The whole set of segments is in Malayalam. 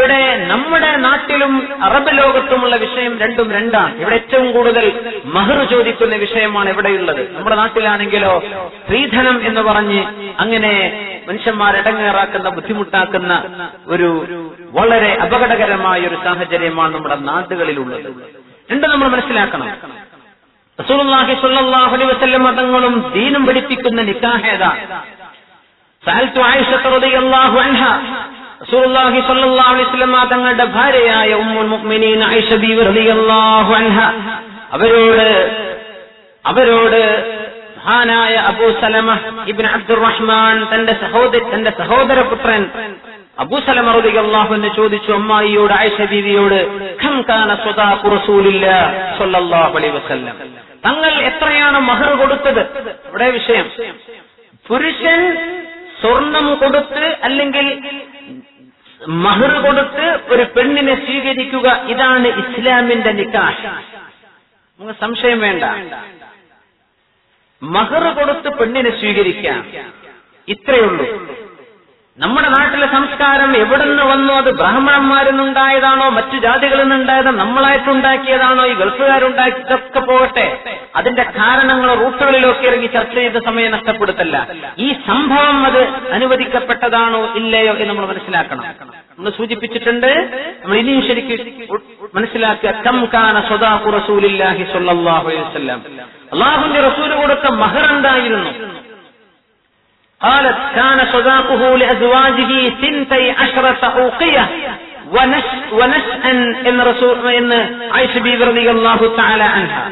ഇവിടെ നമ്മുടെ നാട്ടിലും അറബ് ലോകത്തുമുള്ള വിഷയം രണ്ടും രണ്ടാണ്. ഇവിടെ ഏറ്റവും കൂടുതൽ മഹർ ചോദിക്കുന്ന വിഷയമാണ് ഇവിടെയുള്ളത്. നമ്മുടെ നാട്ടിലാണെങ്കിലോ സ്ത്രീധനം എന്ന് പറഞ്ഞ് അങ്ങനെ മനുഷ്യന്മാരടങ്ങേറാക്കുന്ന ബുദ്ധിമുട്ടാക്കുന്ന ഒരു വളരെ അപകടകരമായ ഒരു സാഹചര്യമാണ് നമ്മുടെ നാടുകളിലുള്ളത്. രണ്ട് നമ്മൾ മനസ്സിലാക്കണം. റസൂലുള്ളാഹി സ്വല്ലല്ലാഹു അലൈഹി വസല്ലം തങ്ങളും ദീനും പഠിപ്പിക്കുന്ന നിക്കാഹേതാ? സഅൽതു ആയിഷ റളിയല്ലാഹു അൻഹ റസൂലുള്ളാഹി അലൈഹി വസല്ലം തങ്ങളുടെ ഭാര്യയായ ഉമ്മുൽ മുഅ്മിനീൻ ആയിഷ ബീവി റളിയല്ലാഹു അൻഹ അവരോട് അവരോട് മഹാനായ അബൂ സലമ ഇബ്നു റഹ്മാൻ തന്റെ സഹോദര തന്റെ സഹോദരപുത്രൻ അബൂ സലമ റളിയല്ലാഹു എന്ന് ചോദിച്ചു അമ്മായിയോട് ആയിഷ ബീവിയോട് ഖം കാന സ്വദാഖു റസൂലില്ലാഹി സ്വല്ലല്ലാഹു അലൈഹി വസല്ലം. തങ്ങൾ എത്രയാണ് മഹർ കൊടുത്തത്? ഇവിടെ വിഷയം. പുരുഷൻ സ്വർണം കൊടുത്ത് അല്ലെങ്കിൽ മഹർ കൊടുത്ത് ഒരു പെണ്ണിനെ സ്വീകരിക്കുക ഇതാണ് ഇസ്ലാമിന്റെ നിക്കാഹ്. നമുക്ക് സംശയം വേണ്ട. മഹർ കൊടുത്ത് പെണ്ണിനെ സ്വീകരിക്കാം. ഇത്രയുള്ളൂ നമ്മുടെ നാട്ടിലെ സംസ്കാരം എവിടെ നിന്ന് വന്നു? അത് ബ്രാഹ്മണന്മാരിൽ നിന്നുണ്ടായതാണോ? മറ്റു ജാതികളിൽ നിന്നുണ്ടായതോ നമ്മളായിട്ടുണ്ടാക്കിയതാണോ? ഈ ഗൾഫുകാരുണ്ടാക്കി ഇതൊക്കെ പോകട്ടെ. അതിന്റെ കാരണങ്ങളോ റൂട്ടുകളിലൊക്കെ ഇറങ്ങി ചർച്ച ചെയ്ത സമയം നഷ്ടപ്പെടുത്തല്ല. ഈ സംഭവം അത് അനുവദിക്കപ്പെട്ടതാണോ? ഇല്ലയോ എന്ന് നമ്മൾ മനസ്സിലാക്കണം. നമ്മൾ സൂചിപ്പിച്ചിട്ടുണ്ട് നമ്മൾ ഇനിയും ശരിക്കും മനസ്സിലാക്കുക കം കാന സ്വദാഖു റസൂലില്ലാഹി സ്വല്ലല്ലാഹു അലൈഹി വസല്ലം അള്ളാഹുവിന്റെ റസൂൽ കൊടുത്ത മഹർ എന്തായിരുന്നു قالت كان صداقه لأزواجه ثنتي عشرة أوقية ونش ونشأا إن رسول إن عائشة بيبي رضي الله تعالى عنها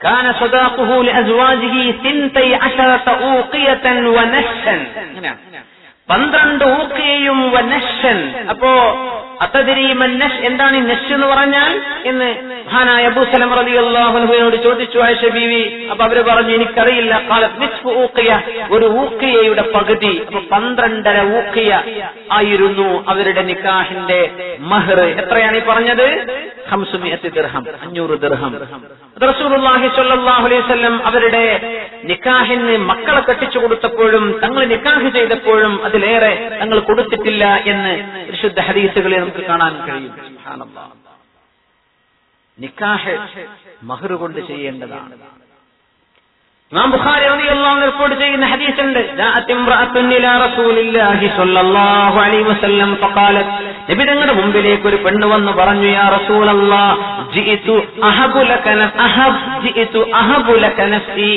كان صداقه لأزواجه ثنتي عشرة أوقية ونشا പന്ത്രണ്ട് ഊക്കയും വനഷൻ അപ്പോ അത്തതിരിയും എന്താണ് ഈ നഷ് എന്ന് പറഞ്ഞാൽ? എന്ന് മഹാനായ അബൂ സലം റബി അള്ളാഹുനോട് ചോദിച്ചു ആയിഷ ബീവി അപ്പൊ അവർ പറഞ്ഞു എനിക്കറിയില്ല കാലത്ത് നിസ്ഫ് ഊക്കിയ ഒരു ഊക്കിയയുടെ പകുതി അപ്പൊ പന്ത്രണ്ടര ഊക്കിയ ആയിരുന്നു അവരുടെ നിക്കാഹിന്റെ മഹർ എത്രയാണ് ഈ പറഞ്ഞത്? ഹംസുമിയത്തി ദിർഹം അഞ്ഞൂറ് ദിർഹം. അലൈഹി വസല്ലം അവരുടെ നിക്കാഹിന് മക്കളെ കെട്ടിച്ചു കൊടുത്തപ്പോഴും തങ്ങൾ നിക്കാഹ് ചെയ്തപ്പോഴും അതിലേറെ തങ്ങൾ കൊടുത്തിട്ടില്ല എന്ന് വിശുദ്ധ ഹദീസുകളിൽ നമുക്ക് കാണാൻ കഴിയും. നിക്കാഹ് മഹർ കൊണ്ട് ചെയ്യേണ്ടതാണ് ഇമാം ബുഖാരി റളിയല്ലാഹു റിപ്പോർട്ട് ചെയ്യുന്ന ഹദീസുണ്ട്. ജാഅത്ത് ഇംറഅത്തുൻ ഇലാ റസൂലില്ലാഹി സ്വല്ലല്ലാഹു അലൈഹി വസല്ലം ഫഖാലത് നബി തങ്ങളുടെ മുമ്പിലേക്ക് ഒരു പെണ്ണ് വന്ന് പറഞ്ഞു യാ റസൂലല്ലാഹ് ജിഇതു അഹബു ലകന അഹബ് ജിഇതു അഹബു ലക നഫ്സി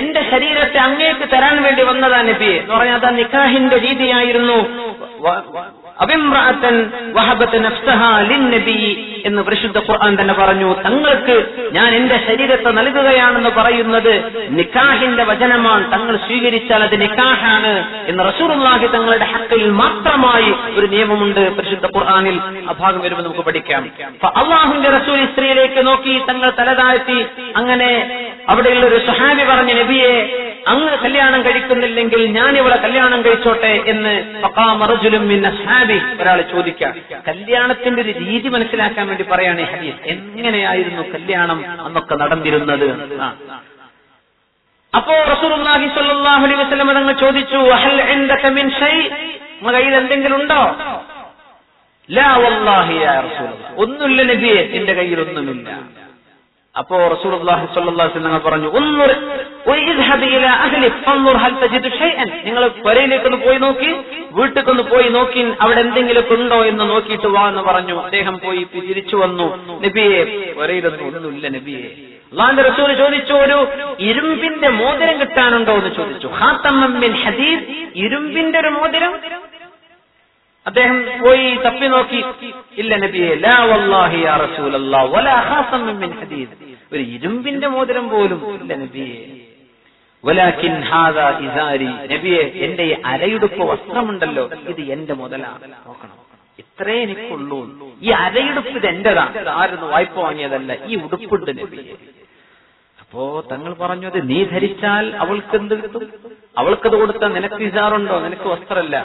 എന്റെ ശരീരത്തെ അങ്ങേക്ക് തരാൻ വേണ്ടി വന്നതാ നബി എന്ന് പറഞ്ഞാൽ അത് നിക്കാഹിന്റെ രീതിയായിരുന്നു. എന്ന് പരിശുദ്ധ ഖുർആൻ തന്നെ പറഞ്ഞു. തങ്ങൾക്ക് ഞാൻ എന്റെ ശരീരത്തെ നൽകുകയാണെന്ന് പറയുന്നത് നിക്കാഹിന്റെ വചനമാണ്. തങ്ങൾ സ്വീകരിച്ചാൽ അത് നിക്കാഹാണ് എന്ന് റസൂറുല്ലാഹി തങ്ങളുടെ ഹക്കയിൽ മാത്രമായി ഒരു നിയമമുണ്ട്. പരിശുദ്ധ ഖുർആാനിൽ ആ ഭാഗം വരുമ്പോൾ നമുക്ക് പഠിക്കാം. അള്ളാഹുന്റെ റസൂൽ സ്ത്രീയിലേക്ക് നോക്കി തങ്ങൾ തലതാഴ്ത്തി. അങ്ങനെ അവിടെയുള്ള ഒരു സുഹാബി പറഞ്ഞ നബിയെ അങ്ങ് കല്യാണം കഴിക്കുന്നില്ലെങ്കിൽ ഞാൻ ഇവിടെ കല്യാണം കഴിച്ചോട്ടെ എന്ന് ഹാബി ഒരാൾ ചോദിക്കാം കല്യാണത്തിന്റെ ഒരു രീതി മനസ്സിലാക്കാൻ വേണ്ടി പറയാണ് ഹദീസ്. എങ്ങനെയായിരുന്നു കല്യാണം അന്നൊക്കെ നടന്നിരുന്നത്. അപ്പോ തങ്ങൾ ചോദിച്ചു അഹൽ ഷൈ? കയ്യിൽ എന്തെങ്കിലും ഉണ്ടോ? ലാ ഒന്നുമില്ല നബിയെ എന്റെ കയ്യിൽ ഒന്നുമില്ല. അപ്പോ അലൈഹി വസല്ലം പറഞ്ഞു നിങ്ങൾ പുരയിലേക്ക് ഒന്ന് പോയി നോക്കി വീട്ടിൽ ഒന്ന് പോയി നോക്കി അവിടെ എന്തെങ്കിലും ഉണ്ടോ എന്ന് നോക്കിയിട്ട് വാ എന്ന് പറഞ്ഞു. അദ്ദേഹം പോയി തിരിച്ചു വന്നു. നബിയെ ഒന്നുമില്ല നബിയെ. അള്ളാന്റെ റസൂൽ ചോദിച്ചു ഒരു ഇരുമ്പിന്റെ മോതിരം കിട്ടാനുണ്ടോ? എന്ന് ചോദിച്ചു. ഹാത്തമ്മിൻ മിൻ ഹദീദ്. ഇരുമ്പിന്റെ ഒരു മോതിരം? അദ്ദേഹം പോയി തപ്പി നോക്കി. ഇല്ല നബിയെ ലാ വല്ലാഹി യാ മിൻ ഒരു ഇരുമ്പിന്റെ മോതിരം പോലും ഇല്ല നബിയെ. വലാകിൻ ഹാദാ ഇസാരി. നബിയെ എന്റെ അരയുടുപ്പ് വസ്ത്രമുണ്ടല്ലോ ഇത് എന്റെ മുതലാണ് നോക്കണം. ഇത്രേ എനിക്കുള്ളൂ. ഈ അരയുടുപ്പ് ഇത് എന്റേതാണ് ആരൊന്നും വായ്പ വാങ്ങിയതല്ല ഈ ഉടുപ്പുണ്ട് നബിയെ. അപ്പോ തങ്ങൾ പറഞ്ഞു അത് നീ ധരിച്ചാൽ അവൾക്ക് എന്ത് കിട്ടും? അവൾക്കത് കൊടുത്താൽ നിനക്ക് ഇസാറുണ്ടോ? നിനക്ക് വസ്ത്രമല്ല.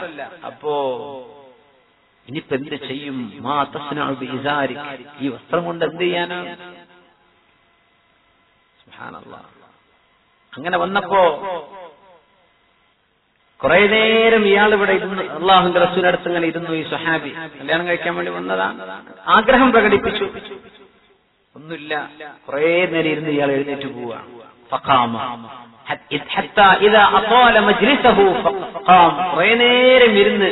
അപ്പോ ഇനിയിപ്പോ എന്തിനു ചെയ്യും? മാ തസ്നഉ ബിഇസാരി ഈ വസ്ത്രം കൊണ്ട് എന്ത് ചെയ്യാനാണ് അങ്ങനെ വന്നപ്പോ കുറെ നേരം ഇയാൾ ഇവിടെ ഇരുന്ന് അള്ളാഹുന്റെ റസൂലടുത്ത് ഇങ്ങനെ ഇരുന്നു ഈ സുഹാബി കല്യാണം കഴിക്കാൻ വേണ്ടി വന്നതാണ് ആഗ്രഹം പ്രകടിപ്പിച്ചു. ഒന്നുമില്ല. കുറെ നേരം ഇരുന്ന് ഇയാൾ എഴുന്നേറ്റ് പോവുകയാണ്. കുറെ നേരം ഇരുന്ന്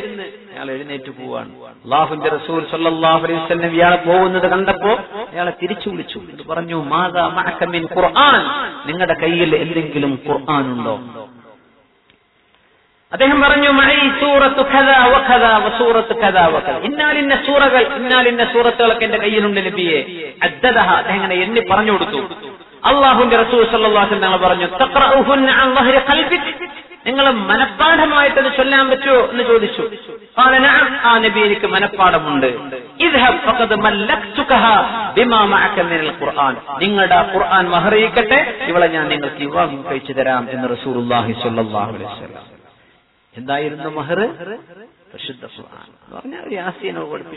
എഴുന്നേറ്റ് പോവാണ്. അള്ളാഹുന്റെ റസൂൽ സല്ലല്ലാഹു അലൈഹി വസല്ലം ഇയാളെ പോകുന്നത് കണ്ടപ്പോ അയാളെ തിരിച്ചു വിളിച്ചു. എന്ന് പറഞ്ഞു മാതാ മഹക്കമിൻ ഖുർആൻ. നിങ്ങളുടെ കയ്യിൽ എന്തെങ്കിലും ഖുർആൻ ഉണ്ടോ? അദ്ദേഹം പറഞ്ഞു സൂറത്ത് വഖദ ഇന്നാലിന്ന സൂറകൾ ഇന്നാലിന്ന സൂറത്തുകളൊക്കെ എന്റെ കയ്യിലുണ്ട് നബിയെ. അദ്ദദഹ അദ്ദേഹം എന്നെ പറഞ്ഞു കൊടുത്തു. അള്ളാഹുന്റെ റസൂൽ സല്ലാഹു വസല്ലം പറഞ്ഞു നിങ്ങൾ മനഃപ്പാഠമായിട്ട് അത് ചൊല്ലാൻ പറ്റുമോ എന്ന് ചോദിച്ചു. ആ നബി എനിക്ക് മനഃപ്പാടമുണ്ട് നിങ്ങളുടെ ഖുർആൻ മഹറിയിക്കട്ടെ ഇവളെ ഞാൻ നിങ്ങൾക്ക് വിവാഹം കഴിച്ചു തരാം എന്ന് വസല്ലം. എന്തായിരുന്നു മഹർ പരിശുദ്ധ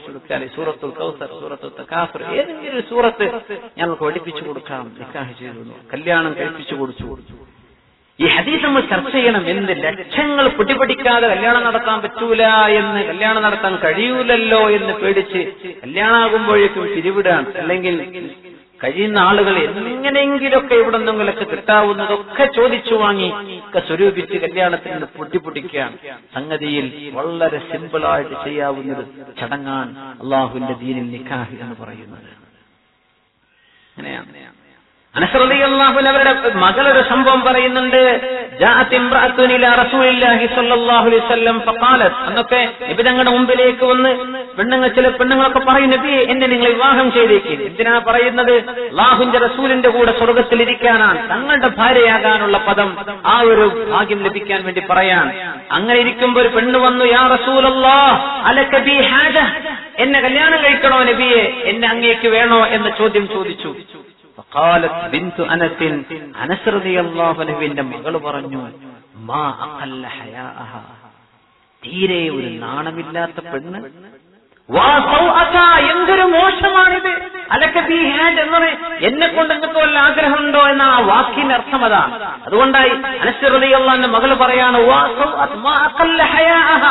കൊടുക്കാൻ സൂറത്തുൽ കൗസർ തകാഫർ ഏതെങ്കിലും ഒരു സൂറത്ത് ഞങ്ങൾക്ക് പഠിപ്പിച്ചു കൊടുക്കാം നിക്കാഹ് ചെയ്തു കല്യാണം കഴിപ്പിച്ചു കൊടുത്തു. ഈ ഹദീസ് നമ്മൾ ചർച്ച ചെയ്യണം. എന്ത് ലക്ഷങ്ങൾ പൊട്ടിപ്പിടിക്കാതെ കല്യാണം നടത്താൻ പറ്റൂല എന്ന് കല്യാണം നടത്താൻ കഴിയൂലല്ലോ എന്ന് പേടിച്ച് കല്യാണമാകുമ്പോഴേക്കും പിരിവിടാണ് അല്ലെങ്കിൽ കഴിയുന്ന ആളുകൾ എങ്ങനെയെങ്കിലൊക്കെ ഇവിടെ നിന്നെങ്കിലൊക്കെ കിട്ടാവുന്നതൊക്കെ ചോദിച്ചു വാങ്ങി ഒക്കെ സ്വരൂപിച്ച് കല്യാണത്തിൽ നിന്ന് പൊട്ടിപ്പൊട്ടിക്കുകയാണ് സംഗതിയിൽ വളരെ സിമ്പിളായിട്ട് ചെയ്യാവുന്നത് ചടങ്ങാൻ അള്ളാഹുവിന്റെ ദീനിൽ നിക്കാഹ് എന്ന് പറയുന്നത്. അങ്ങനെയാണ്. അവരുടെ മകളുടെ സംഭവം പറയുന്നുണ്ട് അന്നൊക്കെ നബി തങ്ങളുടെ മുമ്പിലേക്ക് വന്ന് പെണ്ണുങ്ങൾ ചില പെണ്ണുങ്ങളൊക്കെ പറയും നബി എന്നെ നിങ്ങൾ വിവാഹം ചെയ്തേക്ക്. എന്തിനാ പറയുന്നത്? ലാഹുന്റെ റസൂലിന്റെ കൂടെ സ്വർഗത്തിൽ ഇരിക്കാനാണ് തങ്ങളുടെ ഭാര്യയാകാനുള്ള പദം ആ ഒരു ഭാഗ്യം ലഭിക്കാൻ വേണ്ടി പറയാൻ. അങ്ങനെ ഇരിക്കുമ്പോൾ ഒരു പെണ്ണ് വന്നു യാ റസൂലല്ലാ അലക ബി ഹാജ. എന്നെ കല്യാണം കഴിക്കണോ നബിയെ? എന്നെ അങ്ങേക്ക് വേണോ? എന്ന ചോദ്യം ചോദിച്ചു. فقالت بنت انس انس رضي الله عنه മകൾ പറഞ്ഞു മാ അഖല്ല ഹയാഅഹ തീരെ ഒരു നാണമില്ലാത്ത പെണ്ണ് വാ സൗഅത, എന്തൊരു മോശമാണിത് അലക്ക ബി ഹാജ് എന്നത് എന്നെ കൊണ്ട് നിങ്ങൾക്ക് വല്ല ആഗ്രഹമുണ്ടോ എന്ന ആ വാക്കിന്റെ അർത്ഥം അതാണ് അതുകൊണ്ടായി അനശ്വരതയുള്ള മകൾ പറയാണ് വാ സൗഅത, മാ അഖല്ല ഹയാഅഹ.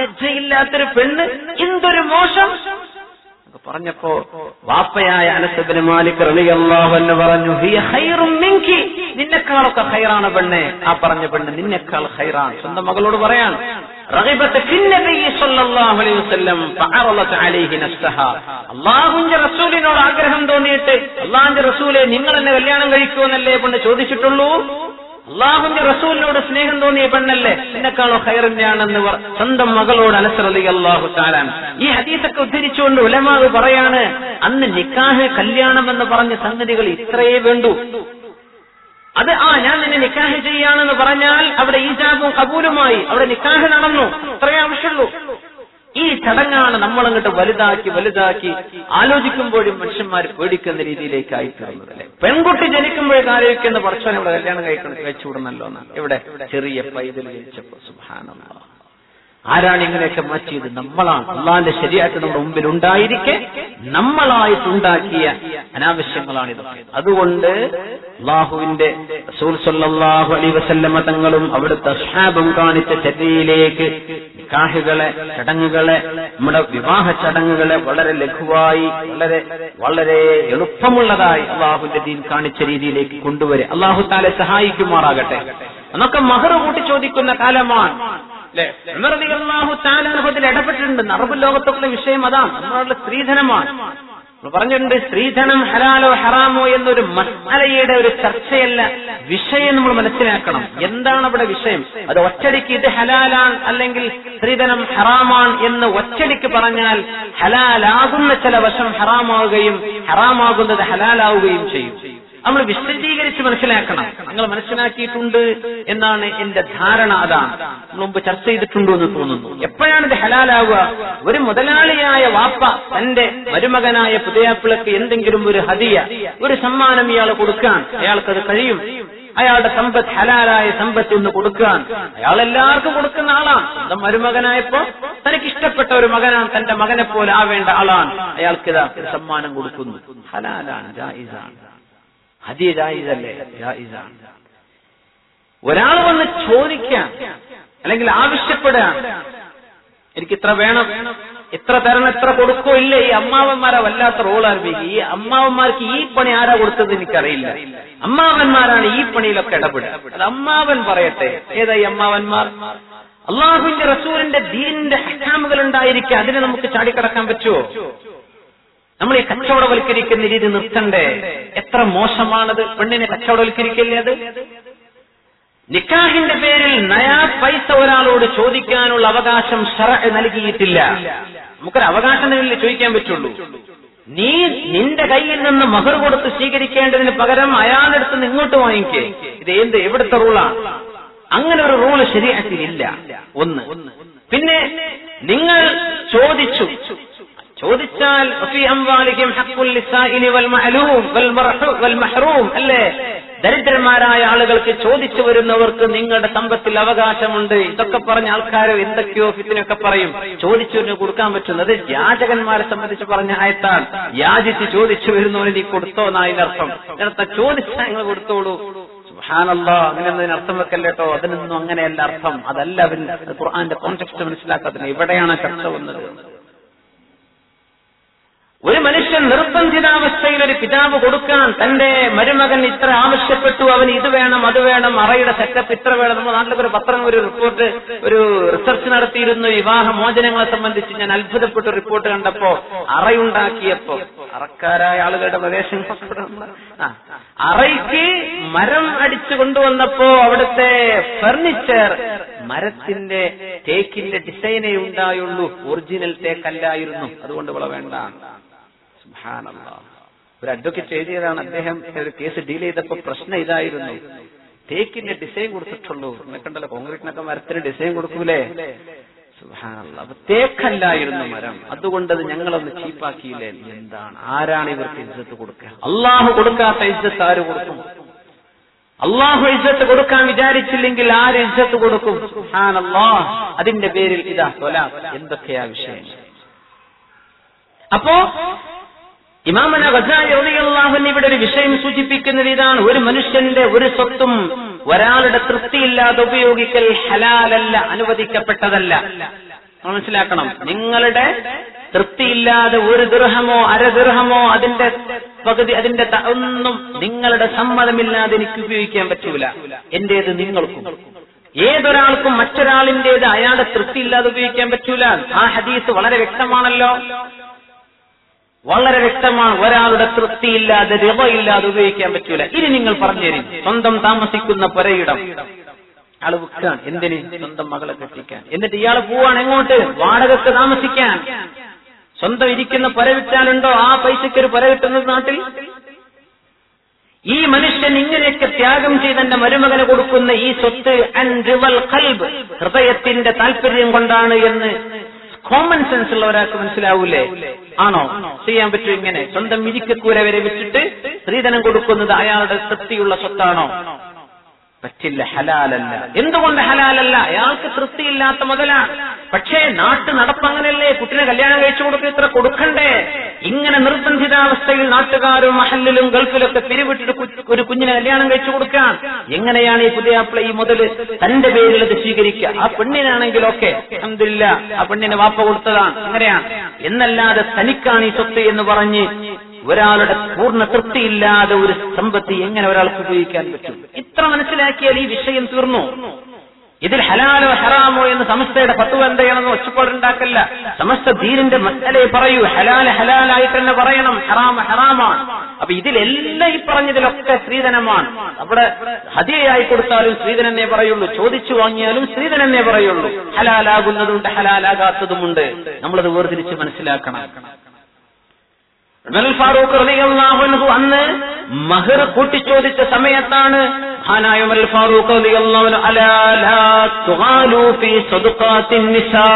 ലജ്ജയില്ലാത്തൊരു പെണ്ണ് എന്തൊരു മോശം എന്നൊക്കെ പറഞ്ഞപ്പോ വാപ്പയായ അനസബിന് മാലിക് റളിയല്ലാഹു എന്ന് പറഞ്ഞു ഹിയ ഖൈറും മിൻകി. നിന്നെക്കാളൊക്കെ ഖൈറാണ് പെണ്ണെ. ആ പറഞ്ഞ പെണ്ണ് നിന്നെക്കാൾ ഖൈറാണ്. സ്വന്തം മകളോട് പറയാണ് അല്ലാഹുവിന്റെ റസൂലിനോട് ആഗ്രഹം തോന്നിയിട്ട് അല്ലാഹുവിന്റെ റസൂലെ നിങ്ങൾ എന്നെ കല്യാണം കഴിക്കുമെന്നല്ലേ പെണ്ണ് ചോദിച്ചിട്ടുള്ളൂ? അള്ളാഹുന്റെ റസൂലിനോട് സ്നേഹം തോന്നിയ പെണ്ണല്ലേ? എന്നെക്കാളോ ഹൈറിന്റെയാണെന്ന് സ്വന്തം മകളോട് അലസറലി അള്ളാഹു താരാൻ ഈ ഹദീസൊക്കെ ഉദ്ധരിച്ചുകൊണ്ട് ഉലമാവ് പറയാണ് അന്ന് നിക്കാഹ് കല്യാണം എന്ന് പറഞ്ഞ സംഗതികൾ ഇത്രയേ വേണ്ടു. അത് ആ ഞാൻ നിന്നെ നിക്കാഹ് ചെയ്യാണെന്ന് പറഞ്ഞാൽ അവിടെ ഈജാബും കബൂലുമായി അവിടെ നിക്കാഹ് നടന്നു. അത്രയേ ആവശ്യമുള്ളൂ. ഈ ചടങ്ങാണ് നമ്മളങ്ങോട്ട് വലുതാക്കി വലുതാക്കി ആലോചിക്കുമ്പോഴും മനുഷ്യന്മാർ പേടിക്കുന്ന രീതിയിലേക്ക് തീർന്നത് അല്ലെ? പെൺകുട്ടി ജനിക്കുമ്പോഴേക്ക് ആലോചിക്കുന്ന പറച്ചോനെ ഇവിടെ കല്യാണം കഴിക്കണം കഴിച്ചുവിടുന്നല്ലോ എന്നാണ്. ഇവിടെ ചെറിയ പൈതൽ ജനിച്ചപ്പോ സുഭാനല്ല ആരാണ് ഇങ്ങനെയൊക്കെ മാറ്റിയത് നമ്മളാണ്. അള്ളാന്റെ ശരിയായിട്ട് നമ്മുടെ മുമ്പിൽ ഉണ്ടായിരിക്കെ നമ്മളായിട്ടുണ്ടാക്കിയ അനാവശ്യങ്ങളാണിത്. അതുകൊണ്ട് അള്ളാഹുവിന്റെ റസൂൽ സല്ലല്ലാഹു അലൈഹി വസല്ലമ തങ്ങളും അവിടുത്തെ അസ്ഹാബും കാണിച്ച ചര്യയിലേക്ക് നിക്കാഹുകളെ ചടങ്ങുകളെ നമ്മുടെ വിവാഹ ചടങ്ങുകളെ വളരെ ലഘുവായി വളരെ വളരെ എളുപ്പമുള്ളതായി അള്ളാഹുവിന്റെ ദീൻ കാണിച്ച രീതിയിലേക്ക് കൊണ്ടുവരെ അള്ളാഹു താലെ സഹായിക്കുമാറാകട്ടെ. അന്നൊക്കെ മഹർ കൂട്ടി ചോദിക്കുന്ന കാലമാണ്. ഇടപെട്ടിട്ടുണ്ട്. അറബ് ലോകത്തൊക്കെ വിഷയം അതാണ് നമ്മളുടെ സ്ത്രീധനമാണ്. പറഞ്ഞിട്ടുണ്ട് സ്ത്രീധനം ഹലാലോ ഹറാമോ എന്നൊരു മസാലയുടെ ഒരു ചർച്ചയല്ല വിഷയം നമ്മൾ മനസ്സിലാക്കണം. എന്താണ് അവിടെ വിഷയം? അത് ഒറ്റടിക്ക് ഇത് ഹലാലാണ് അല്ലെങ്കിൽ സ്ത്രീധനം ഹറാമാണ് എന്ന് ഒറ്റടിക്ക് പറഞ്ഞാൽ ഹലാലാകുന്ന ചില വശം ഹറാമാവുകയും ഹറാമാകുന്നത് ഹലാലാവുകയും ചെയ്യും. നമ്മൾ വിശദീകരിച്ച് മനസ്സിലാക്കണം. നിങ്ങൾ മനസ്സിലാക്കിയിട്ടുണ്ട് എന്നാണ് എന്റെ ധാരണ അതാണ്. നമ്മൾ മുമ്പ് ചർച്ച ചെയ്തിട്ടുണ്ടോ എന്ന് തോന്നുന്നു. എപ്പോഴാണ് ഇത് ഹലാലാവുക? ഒരു മുതലാളിയായ വാപ്പ തന്റെ മരുമകനായ പുതിയാപ്പിളക്ക് എന്തെങ്കിലും ഒരു ഹതിയ ഒരു സമ്മാനം ഇയാൾ കൊടുക്കാൻ അയാൾക്കത് കഴിയും. അയാളുടെ സമ്പത്ത് ഹലാലായ സമ്പത്ത് ഒന്ന് കൊടുക്കാൻ. അയാൾ എല്ലാവർക്കും കൊടുക്കുന്ന ആളാണ്. സ്വന്തം മരുമകനായപ്പോ തനിക്ക് ഇഷ്ടപ്പെട്ട ഒരു മകനാണ് തന്റെ മകനെ പോലെ ആവേണ്ട ആളാണ്. അയാൾക്ക് ഇതാ സമ്മാനം കൊടുക്കുന്നു. ഹലാലാണ് ജായിസാണ്. ഹദി ജായിസല്ലേ? ജായിസാണ്. ഒരാൾ വന്ന് ചോദിക്കാം അല്ലെങ്കിൽ ആവശ്യപ്പെടുകയാണ് എനിക്ക് ഇത്ര വേണം എത്ര തരണം എത്ര കൊടുക്കോ? ഇല്ല ഈ അമ്മാവന്മാരെ വല്ലാത്ത റോൾ ആരംഭിക്കും ഈ അമ്മാവന്മാർക്ക് ഈ പണി ആരാ കൊടുത്തത് എനിക്കറിയില്ല. അമ്മാവന്മാരാണ് ഈ പണിയിലൊക്കെ ഇടപെടുക. അത് അമ്മാവൻ പറയട്ടെ ഏതാ ഈ അമ്മാവന്മാർ? അള്ളാഹുവിന്റെ റസൂലിന്റെ ദീനിന്റെ ഹക്കാമുകൾ ഉണ്ടായിരിക്കെ അതിനെ നമുക്ക് ചാടിക്കടക്കാൻ പറ്റുമോ നമ്മൾ ഈ കച്ചവടവൽക്കരിക്കുന്ന രീതി നിർത്തണ്ടേ? എത്ര മോശമാണത്? പെണ്ണിനെ കച്ചവടവൽക്കരിക്കല്ലേ അത്? നിക്കാഹിന്റെ പേരിൽ നയാ പൈസ ഒരാളോട് ചോദിക്കാനുള്ള അവകാശം നൽകിയിട്ടില്ല. നമുക്കൊരു അവകാശം തന്നെ ചോദിക്കാൻ പറ്റുള്ളൂ. നീ നിന്റെ കയ്യിൽ നിന്ന് മഹർ കൊടുത്ത് സ്വീകരിക്കേണ്ടതിന് പകരം അയാളെടുത്ത് നിങ്ങോട്ട് വാങ്ങിക്കേ. ഇത് എന്ത്? എവിടുത്തെ റൂളാണ് അങ്ങനെ ഒരു റൂൾ ശരിയാക്കിയില്ല ഒന്ന്. പിന്നെ നിങ്ങൾ ചോദിച്ചു. ചോദിച്ചാൽ അല്ലേ? ദരിദ്രന്മാരായ ആളുകൾക്ക് ചോദിച്ചു വരുന്നവർക്ക് നിങ്ങളുടെ സമ്പത്തിൽ അവകാശമുണ്ട്. ഇതൊക്കെ പറഞ്ഞ ആൾക്കാർ എന്തൊക്കെയോ ഫിത്തിനൊക്കെ പറയും. ചോദിച്ചവന് കൊടുക്കാൻ പറ്റുന്നത് യാചകന്മാരെ സംബന്ധിച്ച് പറഞ്ഞ ആയത്താണ്. യാചിച്ച് ചോദിച്ചു വരുന്നവന് നീ കൊടുത്തോ എന്നതിനർത്ഥം ഇതിനർത്ഥം ചോദിച്ചാൽ നിങ്ങൾ കൊടുത്തോളൂ. സുഹാനല്ലോ അങ്ങനെ അർത്ഥം വെക്കല്ലേട്ടോ അതിനൊന്നും അങ്ങനെയല്ല അർത്ഥം. അതല്ല അവൻ ഖുർആന്റെ കോൺടെക്സ്റ്റ് മനസ്സിലാക്കാത്തതിന് ഇവിടെയാണ് ചർച്ച വന്നത്. ഒരു മനുഷ്യൻ നിർബന്ധിതാവസ്ഥയിൽ ഒരു പിതാവ് കൊടുക്കാൻ തന്റെ മരുമകൻ ഇത്ര ആവശ്യപ്പെട്ടു അവന് ഇത് വേണം അത് വേണം അറയുടെ സെറ്റപ്പ് ഇത്ര വേണം. നമ്മുടെ നാട്ടിലൊക്കെ ഒരു പത്രം ഒരു റിപ്പോർട്ട് ഒരു റിസർച്ച് നടത്തിയിരുന്നു. വിവാഹ മോചനങ്ങളെ സംബന്ധിച്ച് ഞാൻ അത്ഭുതപ്പെട്ട റിപ്പോർട്ട് കണ്ടപ്പോ അറയുണ്ടാക്കിയപ്പോ അറക്കാരായ ആളുകളുടെ പ്രദേശം ആ, അറയ്ക്ക് മരം അടിച്ചു കൊണ്ടുവന്നപ്പോ അവിടുത്തെ ഫർണിച്ചർ മരത്തിന്റെ തേക്കിന്റെ ഡിസൈനേ ഉണ്ടായുള്ളൂ. ഒറിജിനൽ തേക്കല്ലായിരുന്നു. അതുകൊണ്ട് ഇവിടെ വേണ്ട. ഒരു അഡ്വക്കേറ്റ് എഴുതിയതാണ് അദ്ദേഹം. ഒരു കേസ് ഡീൽ ചെയ്തപ്പോ പ്രശ്നം ഇതായിരുന്നു. തേക്കിന്റെ ഡിസൈൻ കൊടുത്തിട്ടുള്ളൂ. എന്നെ കണ്ടല്ലോ കോൺക്രീറ്റിനൊക്കെ മരത്തിന് ഡിസൈൻ കൊടുക്കൂലേ. അപ്പൊ തേക്കല്ലായിരുന്നു മരം. അതുകൊണ്ട് അത് ഞങ്ങളൊന്ന് ചീപ്പാക്കിയില്ലേ? എന്താണ്? ആരാണ് ഇവർക്ക് ഇജ്ജത്ത് കൊടുക്കുക? അള്ളാഹു കൊടുക്കാത്ത ഇജ്ജത്ത് ആര് കൊടുക്കും? അള്ളാഹു ഇജ്ജത്ത് കൊടുക്കാൻ വിചാരിച്ചില്ലെങ്കിൽ ആര് ഇജ്ജത്ത് കൊടുക്കും. അതിന്റെ പേരിൽ ഇതാ തൊലാഖ് എന്തൊക്കെയാ വിഷയം അപ്പോ ഇമാമന റളിയല്ലാഹുവിന് ഇവിടെ ഒരു വിഷയം സൂചിപ്പിക്കുന്നത് ഇതാണ്. ഒരു മനുഷ്യന്റെ ഒരു സ്വത്തും ഒരാളുടെ തൃപ്തിയില്ലാതെ ഉപയോഗിക്കൽ ഹലാലല്ല അനുവദിക്കപ്പെട്ടതല്ല. മനസ്സിലാക്കണം. നിങ്ങളുടെ തൃപ്തിയില്ലാതെ ഒരു ദൃഹമോ അര ദൃഹമോ അതിന്റെ പകുതി അതിന്റെ ഒന്നും നിങ്ങളുടെ സമ്മതമില്ലാതെ എനിക്ക് ഉപയോഗിക്കാൻ പറ്റൂല. എന്റേത് നിങ്ങൾക്കും. ഏതൊരാൾക്കും മറ്റൊരാളിന്റേത് അയാളുടെ തൃപ്തിയില്ലാതെ ഉപയോഗിക്കാൻ പറ്റൂല. ആ ഹദീസ് വളരെ വ്യക്തമാണല്ലോ. വളരെ വ്യക്തമാണ്. ഒരാളുടെ തൃപ്തിയില്ലാതെ രവയില്ലാതെ ഉപയോഗിക്കാൻ പറ്റൂല. ഇനി നിങ്ങൾ പറഞ്ഞുതരും സ്വന്തം താമസിക്കുന്ന പുരയിടം. അയാൾ വിൽക്കാൻ. എന്തിന്? സ്വന്തം മകളെ കെട്ടിക്കാൻ. എന്നിട്ട് ഇയാൾ പോവാണ് എങ്ങോട്ട്? വാടകക്ക് താമസിക്കാൻ. സ്വന്തം ഇരിക്കുന്ന പുര വിറ്റാലുണ്ടോ? ആ പൈസയ്ക്ക് ഒരു പുര കിട്ടുന്നത് നാട്ടിൽ? ഈ മനുഷ്യൻ ഇങ്ങനെയൊക്കെ ത്യാഗം ചെയ്ത് എന്റെ മരുമകന് കൊടുക്കുന്ന ഈ സ്വത്ത് കൽബ് ഹൃദയത്തിന്റെ താല്പര്യം കൊണ്ടാണ് എന്ന് കോമൺ സെൻസ് ഉള്ള ഒരാൾക്ക് മനസ്സിലാവൂലേ? ആണോ? ചെയ്യാൻ പറ്റും ഇങ്ങനെ? സ്വന്തം ഇരിക്കക്കൂര വരെ വെച്ചിട്ട് സ്ത്രീധനം കൊടുക്കുന്നത് അയാളുടെ തൃപ്തിയുള്ള സ്വത്താണോ? പറ്റില്ല ഹലാലല്ല. എന്തുകൊണ്ട് ഹലാലല്ല? അയാൾക്ക് തൃപ്തിയില്ലാത്ത മുതലാണ് പക്ഷേ നാട്ടു നടപ്പങ്ങനല്ലേ? കുട്ടിനെ കല്യാണം കഴിച്ചു കൊടുത്ത് ഇത്ര കൊടുക്കണ്ടേ? ഇങ്ങനെ നിർബന്ധിതാവസ്ഥയിൽ നാട്ടുകാരും മഹലിലും ഗൾഫിലൊക്കെ പിരിവിട്ടിട്ട് ഒരു കുഞ്ഞിനെ കല്യാണം കഴിച്ചു കൊടുക്കാൻ. എങ്ങനെയാണ് ഈ പുതിയ ഈ മുതൽ തന്റെ പേരിൽ അത് സ്വീകരിക്കുക? ആ പെണ്ണിനാണെങ്കിലൊക്കെ എന്തില്ല ആ പെണ്ണിന് വാപ്പ കൊടുത്തതാണ്. അങ്ങനെയാണ് എന്നല്ലാതെ തനിക്കാണ് ഈ സ്വത്ത് എന്ന് പറഞ്ഞ് ഒരാളുടെ പൂർണ തൃപ്തിയില്ലാതെ ഒരു സമ്പത്തി എങ്ങനെ ഒരാൾക്ക് ഉപയോഗിക്കാൻ പറ്റും? ഇത്ര മനസ്സിലാക്കിയാൽ ഈ വിഷയം തീർന്നു. ഇതിൽ ഹലാലോ ഹറാമോ എന്ന് സമസ്തയുടെ പത്തുവ എന്താണെന്ന് ഒച്ചപ്പാടുണ്ടാക്കല്ല. സമസ്ത ദീനിന്റെ മസലയെ പറയൂ. ഹലാൽ ഹലാലായിട്ട് തന്നെ പറയണം. ഹറാമ ഹറാമാണ്. അപ്പൊ ഇതിലെല്ലാം ഈ പറഞ്ഞതിലൊക്കെ സ്ത്രീധനമാണ്. അവിടെ ഹതിയായി കൊടുത്താലും സ്ത്രീധനെന്നേ പറയുള്ളൂ. ചോദിച്ചു വാങ്ങിയാലും സ്ത്രീധനെന്നേ പറയുള്ളൂ. ഹലാലാകുന്നതുണ്ട് ഹലാലാകാത്തതുമുണ്ട്. നമ്മളത് വേർതിരിച്ച് മനസ്സിലാക്കണം. ഫാറൂഖ് റളിയല്ലാഹു അൻഹു അന്ന് മഹർ കൂട്ടിച്ചോദിച്ച സമയത്താണ് മഹാനായ ഉമർ ഫാറൂഖ് റളിയല്ലാഹു അൻഹു അലാ ലാ തുഗാലു ഫീ സദഖാത്തിൻ നിസാ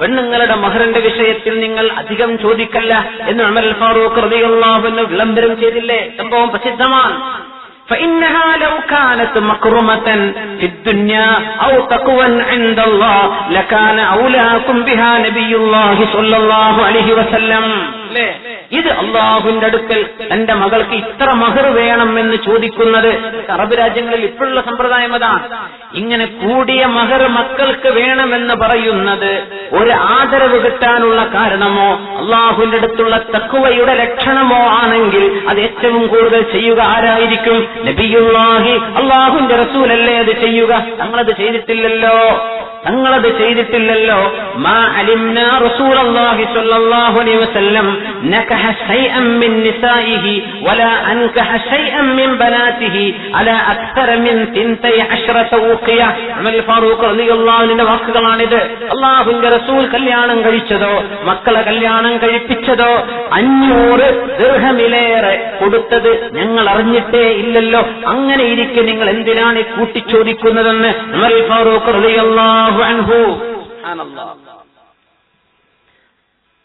പെണ്ണുങ്ങളുടെ മഹറിന്റെ വിഷയത്തിൽ നിങ്ങൾ അധികം ചോദിക്കല്ല എന്ന് ഉമർ ഫാറൂഖ് റളിയല്ലാഹു അൻഹു വിളംബരം ചെയ്തില്ലേ സംഭവം പ്രസിദ്ധമാണ് فإنها لو كانت مكرمة في الدنيا أو تقوى عند الله لكان أولاكم بها نبي الله صلى الله عليه وسلم ليه ഇത് അള്ളാഹുവിന്റെ അടുക്കൽ തന്റെ മകൾക്ക് ഇത്ര മഹർ വേണം എന്ന് ചോദിക്കുന്നത് അറബ് രാജ്യങ്ങളിൽ ഇപ്പോഴുള്ള സമ്പ്രദായം അതാണ്. ഇങ്ങനെ കൂടിയ മഹർ മക്കൾക്ക് വേണമെന്ന് പറയുന്നത് ഒരു ആദരവ് കിട്ടാനുള്ള കാരണമോ അള്ളാഹുവിന്റെ അടുത്തുള്ള തക്കുവയുടെ ലക്ഷണമോ ആണെങ്കിൽ അത് ഏറ്റവും കൂടുതൽ ചെയ്യുക ആരായിരിക്കും? നബിയുള്ളാഹി അള്ളാഹുവിന്റെ റസൂലല്ലേ അത് ചെയ്യുക? തങ്ങളത് ചെയ്തിട്ടില്ലല്ലോ. തങ്ങളത് ചെയ്തിട്ടില്ലല്ലോ. മാ സ്വല്ലല്ലാഹു അലൈഹി വസല്ലം നകഹ മിൻ വലാ അൻകഹ മിൻ ബനാതിഹി അലാ മിൻ തൗഖിയ ഫാറൂഖ് റളിയല്ലാഹു അൻഹുവിന്റെ വാക്കുകളാണിത്. അള്ളാഹുവിന്റെ റസൂൽ കല്യാണം കഴിച്ചതോ മക്കളെ കല്യാണം കഴിപ്പിച്ചതോ അഞ്ഞൂറ് ദീർഘമിലേറെ കൊടുത്തത് ഞങ്ങൾ അറിഞ്ഞിട്ടേ ഇല്ലല്ലോ. അങ്ങനെ ഇരിക്കെ നിങ്ങൾ എന്തിനാണ് കൂട്ടിച്ചോദിക്കുന്നതെന്ന് ഉമർ ഫാറൂഖ് അൻഹു.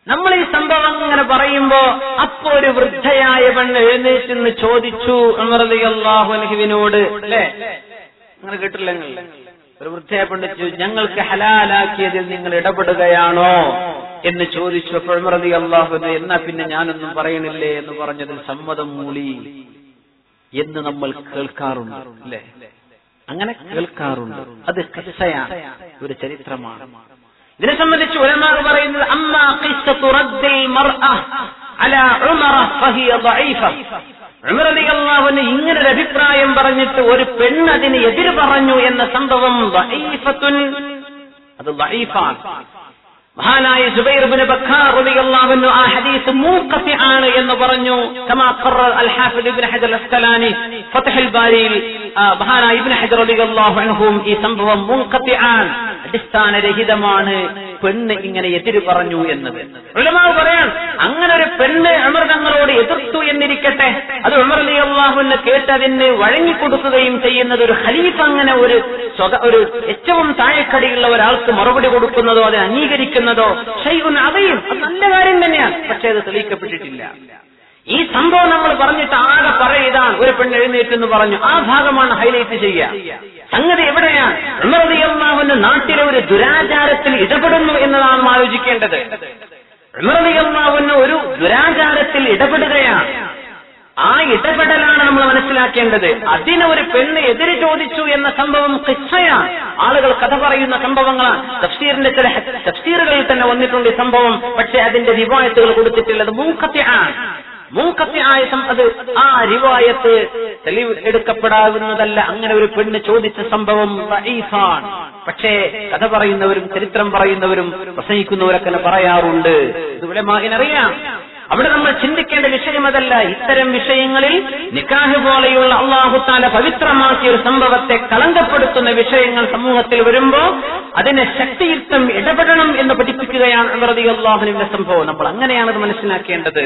നമ്മൾ ഈ സംഭവം അങ്ങനെ പറയുമ്പോ അപ്പോ ഒരു വൃദ്ധയായ പെണ്ണ് എഴുന്നേറ്റ് നിന്ന് ചോദിച്ചു അമൃതയല്ലാഹു അലഹുവിനോട് അല്ലേ? അങ്ങനെ കേട്ടില്ല ഒരു വൃദ്ധയായ പെണ്ണ് ഞങ്ങൾക്ക് ഹലാലാക്കിയതിൽ നിങ്ങൾ ഇടപെടുകയാണോ? എന്ന് ചോദിച്ചു അപ്പോൾ അമൃതി അള്ളാഹു എന്നാ പിന്നെ ഞാനൊന്നും പറയണില്ലേ എന്ന് പറഞ്ഞതിൽ സമ്മതം മൂളി എന്ന് നമ്മൾ കേൾക്കാറുണ്ട് അല്ലേ? അങ്ങനെ കേൾക്കാറുണ്ട്. അത് കിസ്സയാണ് ഒരു ചരിത്രമാണ്. ഇതിനെ സംബന്ധിച്ച് ഒരമാർ പറയുന്നത് അമ്മ ഖിസ്സത്തു റദ്ദിൽ മർഅ അലാ ഉമറ ഫഹിയ ദഈഫ. ഉമർ റളിയല്ലാഹു ഇങ്ങനെ ഒരു അഭിപ്രായം പറഞ്ഞിട്ട് ഒരു പെണ്ണ് അതിന് എതിര് പറഞ്ഞു എന്ന സംഭവം ദഈഫത്തുൻ അത് ദഈഫാണ്. മഹാനായ റളിയല്ലാഹു അൻഹു ആ ഹദീസ് മൂക്കത്തി ആണ് എന്ന് പറഞ്ഞു. ബാരിയിൽ. മഹാനായ ഇബ്നു ഹജർ റളിയല്ലാഹു അൻഹും ഈ സംഭവം മൂക്കത്തി ആണ്. അടിസ്ഥാനരഹിതമാണ്. പെണ്ണ് ഇങ്ങനെ എതിര് പറഞ്ഞു എന്നത്. ഉലമാവ് പറയാൻ അങ്ങനെ ഒരു പെണ്ണ് അമർ തങ്ങളോട് എതിർത്തു എന്നിരിക്കട്ടെ. അത് ഉമർ അലി അള്ളാഹുവിന് കേട്ടതിന് വഴങ്ങിക്കൊടുക്കുകയും ചെയ്യുന്നത് ഒരു ഖലീഫ അങ്ങനെ ഒരു ഒരു ഏറ്റവും താഴെക്കടിയുള്ള ഒരാൾക്ക് മറുപടി കൊടുക്കുന്നതോ അത് അംഗീകരിക്കുന്നതോ ഷൈഉൻ അവയും അത് നല്ല കാര്യം തന്നെയാണ്. പക്ഷേ അത് തെളിയിക്കപ്പെട്ടിട്ടില്ല. ഈ സംഭവം നമ്മൾ പറഞ്ഞിട്ട് ആകെ പറയിതാണ് ഒരു പെണ്ണ് എഴുന്നേറ്റ് എന്ന് പറഞ്ഞു. ആ ഭാഗമാണ് ഹൈലൈറ്റ് ചെയ്യുക. സംഗതി എവിടെയാണ്? ഉമർദിയമ്മാവിന്റെ നാട്ടിലെ ഒരു ദുരാചാരത്തിൽ ഇടപെടുന്നു എന്നതാണ് നാം ആലോചിക്കേണ്ടത്. ഉമർദിയമ്മാവിന് ഒരു ദുരാചാരത്തിൽ ഇടപെടുകയാണ്. ആ ഇടപെടലാണ് നമ്മൾ മനസ്സിലാക്കേണ്ടത്. അതിന് ഒരു പെണ്ണ് എതിര് ചോദിച്ചു എന്ന സംഭവം കിച്ചയാണ്. ആളുകൾ കഥ പറയുന്ന സംഭവങ്ങളാണ്. തഫ്സീറിന്റെ ചില തഫ്സീറുകളിൽ തന്നെ വന്നിട്ടുണ്ട് ഈ സംഭവം. പക്ഷെ അതിന്റെ റിവായത്തുകൾ കൊടുത്തിട്ടുള്ളത് മൂക്കത്യാണ് മൂക്കത്യായ ആയസം അത് ആ റിവായത്ത് തെളിവ് എടുക്കപ്പെടാവുന്നതല്ല. അങ്ങനെ ഒരു പെണ്ണ് ചോദിച്ച സംഭവം റഈഫാണ് പക്ഷേ കഥ പറയുന്നവരും ചരിത്രം പറയുന്നവരും പ്രസംഗിക്കുന്നവരൊക്കെ പറയാറുണ്ട്. ഇത് ഉലമാഹിനറിയാം അവിടെ നമ്മൾ ചിന്തിക്കേണ്ട വിഷയം അതല്ല. ഇത്തരം വിഷയങ്ങളിൽ നിക്കാഹ് പോലെയുള്ള അള്ളാഹുത്താല പവിത്രമാക്കിയ ഒരു സംഭവത്തെ കളങ്കപ്പെടുത്തുന്ന വിഷയങ്ങൾ സമൂഹത്തിൽ വരുമ്പോ അതിനെ ശക്തിയുക്തം ഇടപെടണം എന്ന് പഠിപ്പിക്കുകയാണ് വെറുതെ അള്ളാഹുനിന്റെ സംഭവം. നമ്മൾ അങ്ങനെയാണ് അത് മനസ്സിലാക്കേണ്ടത്.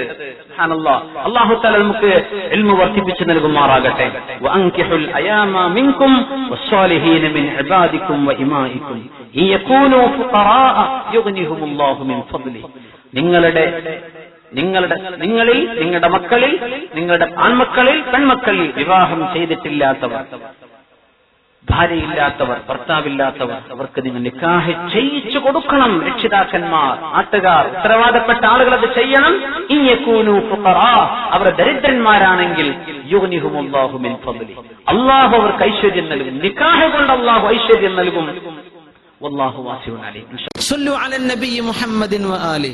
അള്ളാഹുത്താല നമുക്ക് എൽമ വർദ്ധിപ്പിച്ചു നൽകുമാറാകട്ടെ. നിങ്ങളുടെ നിങ്ങളുടെ നിങ്ങളിൽ നിങ്ങളുടെ മക്കളിൽ നിങ്ങളുടെ ആൺമക്കളിൽ പെൺമക്കളിൽ വിവാഹം ചെയ്തിട്ടില്ലാത്തവർ ഭാര്യയില്ലാത്തവർ ഭർത്താവില്ലാത്തവർ അവർക്ക് നിങ്ങൾ നിക്കാഹ് ചെയ്യിച്ചു കൊടുക്കണം രക്ഷിതാക്കന്മാർ നാട്ടുകാർ ഉത്തരവാദപ്പെട്ട ആളുകൾ അത് ചെയ്യണം ഇഞ്ഞക്കൂനു ഫുഖറാ അവർ ദരിദ്രന്മാരാണെങ്കിൽ യുഗ്നിഹുമുല്ലാഹു മിൻ ഫദ്ലി അള്ളാഹു അവർക്ക് ഐശ്വര്യം നൽകും നിക്കാഹ് കൊണ്ട് അള്ളാഹു ഐശ്വര്യം നൽകും വല്ലാഹു വാസിഉൻ അലീം صلوا على النبي محمد وآله